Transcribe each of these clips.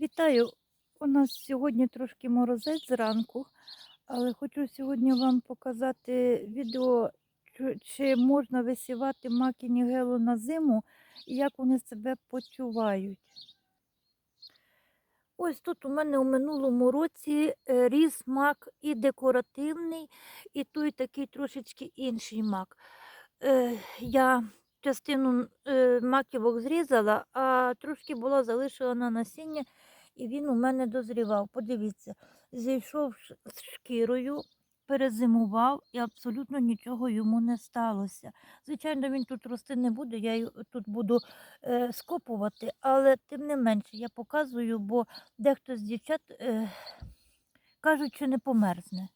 Вітаю! У нас сьогодні трошки морозець зранку, але хочу сьогодні вам показати відео, чи- можна висівати маки нігелу на зиму і як вони себе почувають. Ось тут у мене у минулому році е, ріс мак і декоративний, і той такий трошечки інший мак. Е, Я частину е, маківок зрізала, а трошки була залишила на насіння, і він у мене дозрівав. Подивіться, зійшов з шкірою, перезимував і абсолютно нічого йому не сталося. Звичайно, він тут рости не буде, я й тут буду е, скопувати, але тим не менше я показую, бо дехто з дівчат е, кажуть, що не померзне.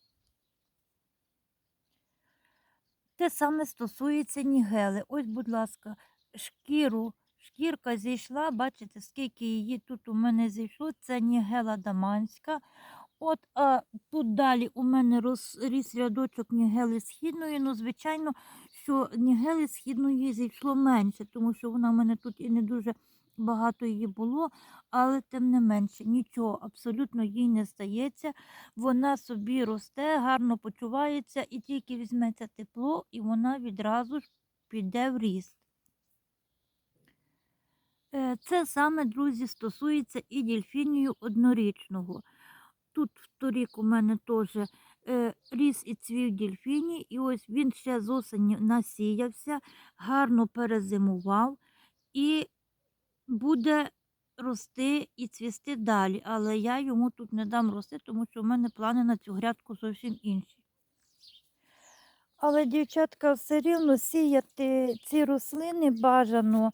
Те саме стосується нігели. Ось, будь ласка, шкіру. Шкірка зійшла, бачите, скільки її тут у мене зійшло. Це нігела даманська. От, а тут далі у мене розріс рядочок нігели східної. Ну, звичайно, що нігели східної зійшло менше, тому що вона в мене тут і не дуже багато її було, але тим не менше, нічого абсолютно їй не стається. Вона собі росте, гарно почувається, і тільки візьметься тепло, і вона відразу ж піде в ріст. Е, Це саме, друзі, стосується і дельфінію однорічного. Тут торік у мене теж е, ріс і цвів дельфіній, і ось він ще з осені насіявся, гарно перезимував і буде рости і цвісти далі. Але я йому тут не дам рости, тому що в мене плани на цю грядку зовсім інші. Але, дівчатка, все рівно сіяти ці рослини бажано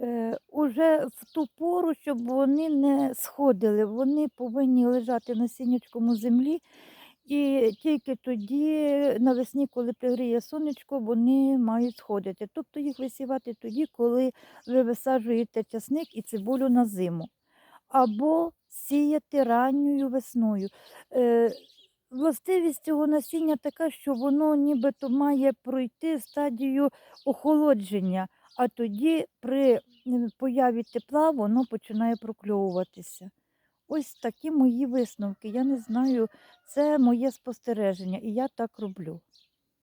е, уже в ту пору, щоб вони не сходили. Вони повинні лежати на сінячкому землі. І тільки тоді, навесні, коли пригріє сонечко, вони мають сходити. Тобто їх висівати тоді, коли ви висаджуєте часник і цибулю на зиму. Або сіяти ранньою весною. Е, Властивість цього насіння така, що воно нібито має пройти стадію охолодження, а тоді при появі тепла воно починає прокльовуватися. Ось такі мої висновки. Я не знаю, це моє спостереження, і я так роблю.